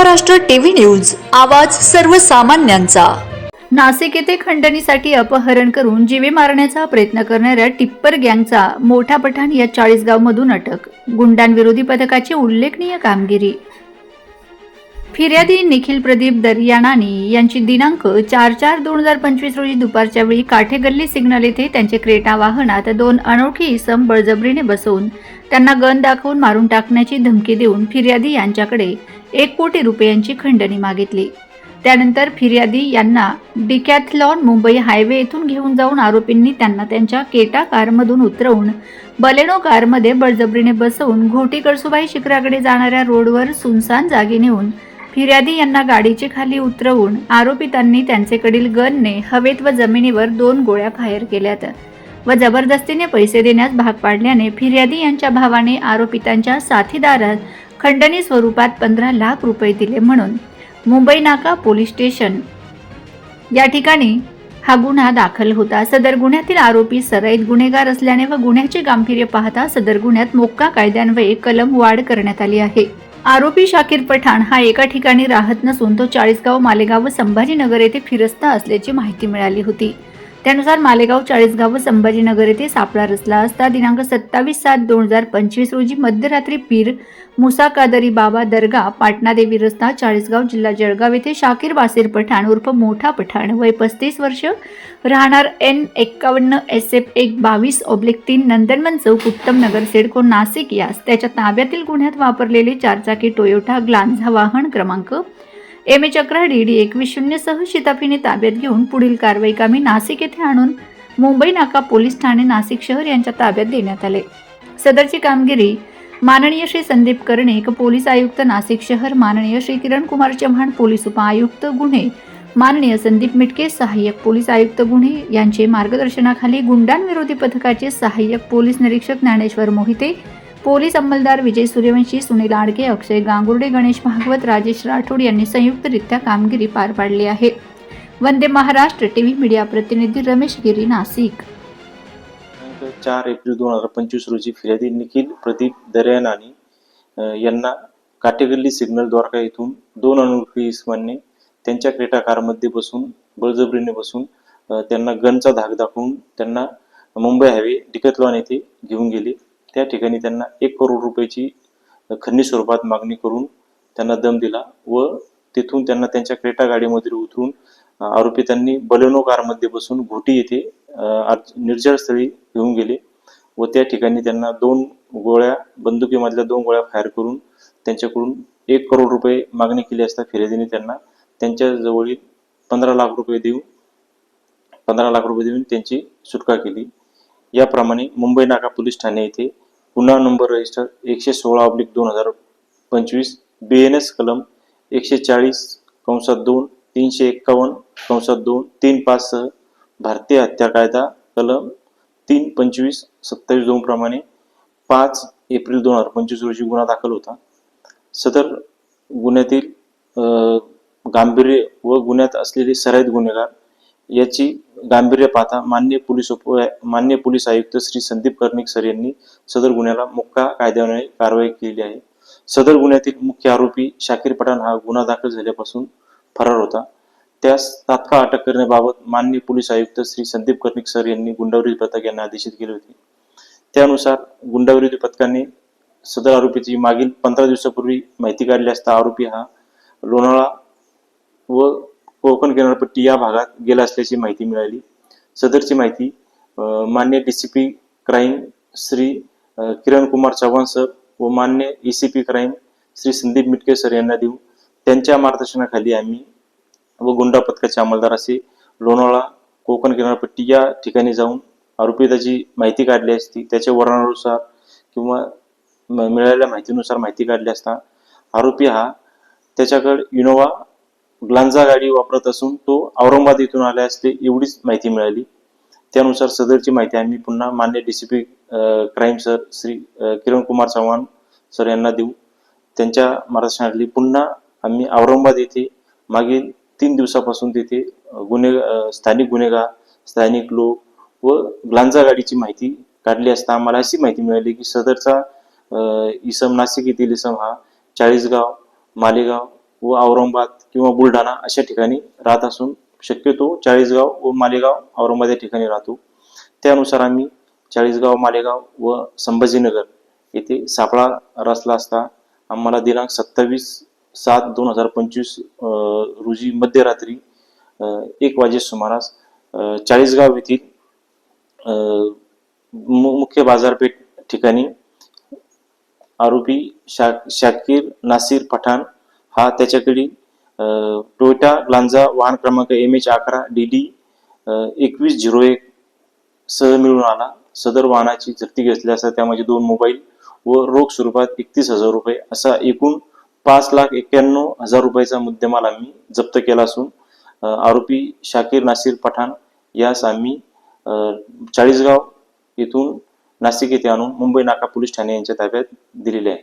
Maharashtra TV news आवाज सर्वसामान्यांचा. नाशिक येथे खंडणीसाठी अपहरण करून जीवे मारण्याचा प्रयत्न करणाऱ्या टिप्पर गँगचा मोठा पठाण या चाळीसगावमधून अटक गुंडांविरोधी पथकाची उल्लेखनीय कामगिरी. फिर्यादी निखिल प्रदीप दरियाणानी यांची दिनांक चार चार दोन हजार पंचवीस रोजी दुपारच्या वेळी काठेगल्ली सिग्नल येथे त्यांचे क्रेटा वाहनात दोन अनोळखी इसम बळजबरीने बसवून त्यांना गन दाखवून मारून टाकण्याची धमकी देऊन फिर्यादी यांच्याकडे एक कोटी रुपयांची खंडणी मागितली. त्यानंतर फिर्यादी यांना डिकॅथलॉन मुंबई हायवे येथून घेऊन जाऊन आरोपींनी त्यांना त्यांच्या केटा कारमधून उतरवून बलेनो कारमध्ये बळजबरीने बसवून घोटी कळसुबाई शिखराकडे जाणाऱ्या रोडवर सुनसान जागी नेऊन फिर्यादी यांना गाडीचे खाली उतरवून आरोपितांनी त्यांचेकडील गनने हवेत व जमिनीवर दोन गोळ्या फायर केल्यात व जबरदस्तीने पैसे देण्यास भाग पाडल्याने फिर्यादी यांच्या भावाने आरोपितांच्या साथीदारास खंडणी स्वरूपात पंधरा लाख रुपये दिले म्हणून मुंबई नाका पोलीस स्टेशन. या ठिकाणी हा गुन्हा दाखल होता. सदर गुन्ह्यातील आरोपी सराईत गुन्हेगार असल्याने व गुन्ह्याचे गांभीर्य पाहता सदर गुन्ह्यात मोक्का कायद्यान्वये कलम वाढ करण्यात आली आहे. आरोपी शाकीर पठाण हा एका ठिकाणी राहत नसून तो चाळीसगाव मालेगाव व संभाजीनगर येथे फिरस्ता असल्याची माहिती मिळाली होती. त्यानुसार मालेगाव चाळीसगाव व संभाजीनगर येथे सापळा रचला असता दिनांक सत्तावीस सात दोन हजार पंचवीस रोजी मध्यरात्री पीर मुसा कादरी बाबा दर्गा पाटणादेवी रस्ता चाळीसगाव जिल्हा जळगाव येथे शाकीर बासीर पठाण उर्फ मोठा पठाण वय पस्तीस वर्ष राहणार एन एक्कावन्न एस एफ एक बावीस ऑब्लिक तीन नंदनवन चौक उत्तम नगर सिडको नाशिक यास. त्याच्या ताब्यातील गुन्ह्यात वापरलेले चारचाकी टोयोटा ग्लान्झा वाहन क्रमांक एम ए चक्रा डी डी एकवीस शून्यसह शिताफीने ताब्यात घेऊन पुढील कारवाई कामी नाशिक येथे आणून मुंबई नाका पोलीस ठाणे नाशिक शहर यांच्या ताब्यात देण्यात आले. सदरची कामगिरी माननीय श्री संदीप कर्णिक पोलीस आयुक्त नाशिक शहर माननीय श्री किरण कुमार चव्हाण पोलीस उपआयुक्त गुन्हे माननीय संदीप मिटके सहाय्यक पोलीस आयुक्त गुन्हे यांचे मार्गदर्शनाखाली गुंडांविरोधी पथकाचे सहाय्यक पोलीस निरीक्षक ज्ञानेश्वर मोहिते पोलीस अंमलदार विजय सूर्यवंशी सुनील आडके अक्षय गांगुर्डे गणेश भागवत राजेश राठोड यांनी संयुक्तरित्या कामगिरी पार पाडली आहे. वंदे महाराष्ट्र टीव्ही मीडिया प्रतिनिधी रमेश गिरी नाशिक. चार एप्रिल दोन हजार पंचवीस रोजी फिर्यादी निखिल प्रदीप दर्यानानी यांना काटेगल्ली सिग्नल द्वारका येथून दोन अनोळखी इसमांनी त्यांच्या क्रेटा कारमध्ये बसून बळजबरीने बसून त्यांना गनचा धाक दाखवून त्यांना मुंबई हायवे डिकतलॉन येथे घेऊन गेले. त्या ठिकाणी त्यांना एक करोड रुपयाची खंडणी स्वरूपात मागणी करून त्यांना दम दिला व तेथून त्यांना त्यांच्या क्रेटा गाडीमध्ये उतरून आरोपी त्यांनी बलेनो कारमध्ये बसून घोटी येथे निर्जळस्थळी आज निर्जळ स्थळी घेऊन गेले व त्या ठिकाणी त्यांना दोन गोळ्या बंदुकीमधल्या दोन गोळ्या फायर करून त्यांच्याकडून एक करोड रुपये मागणी केली असता फिर्यादीने त्यांना त्यांच्या जवळील पंधरा लाख रुपये देऊन पंधरा लाख रुपये देऊन त्यांची सुटका केली. याप्रमाणे मुंबई नाका पोलीस ठाणे येथे गुन्हा नंबर रजिस्टर एकशे सोळा ऑब्लिक दोन हजार पंचवीस बी एन एस कलम एकशे चाळीस कंसात दोन तीनशे एक्कावन्न कंसात दोन तीन पाच सह भारतीय हत्या कायदा कलम तीन पंचवीस सत्तावीस दोन प्रमाणे पाच एप्रिल दोन हजार पंचवीस रोजी गुन्हा दाखल होता. सदर गुन्ह्यातील गांभीर्य व गुन्ह्यात असलेले सराईत गुन्हेगार याची गांभीर्य पाहता मान्य पोलीस उप मान्य पोलीस आयुक्त श्री संदीप कर्णिक सर यांनी सदर गुन्ह्याला मुक्का कायद्याने कारवाई केली आहे. सदर गुन्ह्यातील मुख्य आरोपी शाकीर पठाण हा गुन्हा दाखल झाल्यापासून फरार होता. त्यास तात्काळ अटक करण्याबाबत मान्य पोलीस आयुक्त श्री संदीप कर्णिक सर यांनी गुंडावरील पथक यांना आदेशित केले होते. त्यानुसार गुंडाविरोधी पथकाने सदर आरोपीची मागील पंधरा दिवसापूर्वी माहिती काढली असता आरोपी हा लोणावळा व कोकण किनारपट्टी या भागात गेला असल्याची माहिती मिळाली. सदरची माहिती मान्य DCP crime Shri Kiran Kumar Chavan sir व मान्य ACP crime Shri Sandeep Mitke sir यांना देऊ. त्यांच्या मार्गदर्शनाखाली आम्ही व गुंडा पथकाचे अंमलदार असे लोणावळा कोकण किनारपट्टी या ठिकाणी जाऊन आरोपी त्याची माहिती काढली असती. त्याच्या वर्णनानुसार किंवा म- मिळालेल्या माहितीनुसार माहिती काढली असता आरोपी हा त्याच्याकडे इनोवा ग्लांजा गाडी वापरत असून तो औरंगाबाद येथून आले असते एवढीच माहिती मिळाली. त्यानुसार सदरची माहिती आम्ही पुन्हा मान्य DCP crime sir Shri Kiran Kumar Chavan sir यांना देऊ. त्यांच्या मार्गदर्शनाखाली पुन्हा आम्ही औरंगाबाद येथे मागील तीन दिवसापासून तिथे गुन्हे स्थानिक गुन्हेगार स्थानिक लोक व ग्लांजा गाडीची माहिती काढली असता आम्हाला अशी माहिती मिळाली की सदरचा इसम नाशिक येथील इसम हा चाळीसगाव मालेगाव व औरंगाबाद किंवा बुलढाणा अशा ठिकाणी राहत असून शक्यतो चाळीसगाव व मालेगाव औरंगाबाद या ठिकाणी राहतो. त्यानुसार आम्ही चाळीसगाव मालेगाव व संभाजीनगर येथे सापळा रचला असता आम्हाला दिनांक सत्तावीस सात दोन हजार पंचवीस रोजी मध्यरात्री एक वाजे सुमारास चाळीसगाव येथील मु- मुख्य बाजारपेठ ठिकाणी आरोपी शा शाकीर नासिर पठाण हा त्याच्याकडे टोयोटा लांजा वाहन क्रमांक एम एच अकरा डी डी एकवीस झिरो एक सह मिळून आला. सदर वाहनाची जप्ती घेतली असता त्यामध्ये दोन मोबाईल व रोख स्वरूपात एकतीस हजार रुपये असा एकूण पाच लाख एक्क्याण्णव हजार रुपयाचा मुद्देमाल आम्ही जप्त केला असून आरोपी शाकीर नासिर पठाण यास आम्ही चाळीसगाव येथून नाशिक येथे आणून मुंबई नाका पोलीस ठाणे यांच्या ताब्यात दिलेले आहे.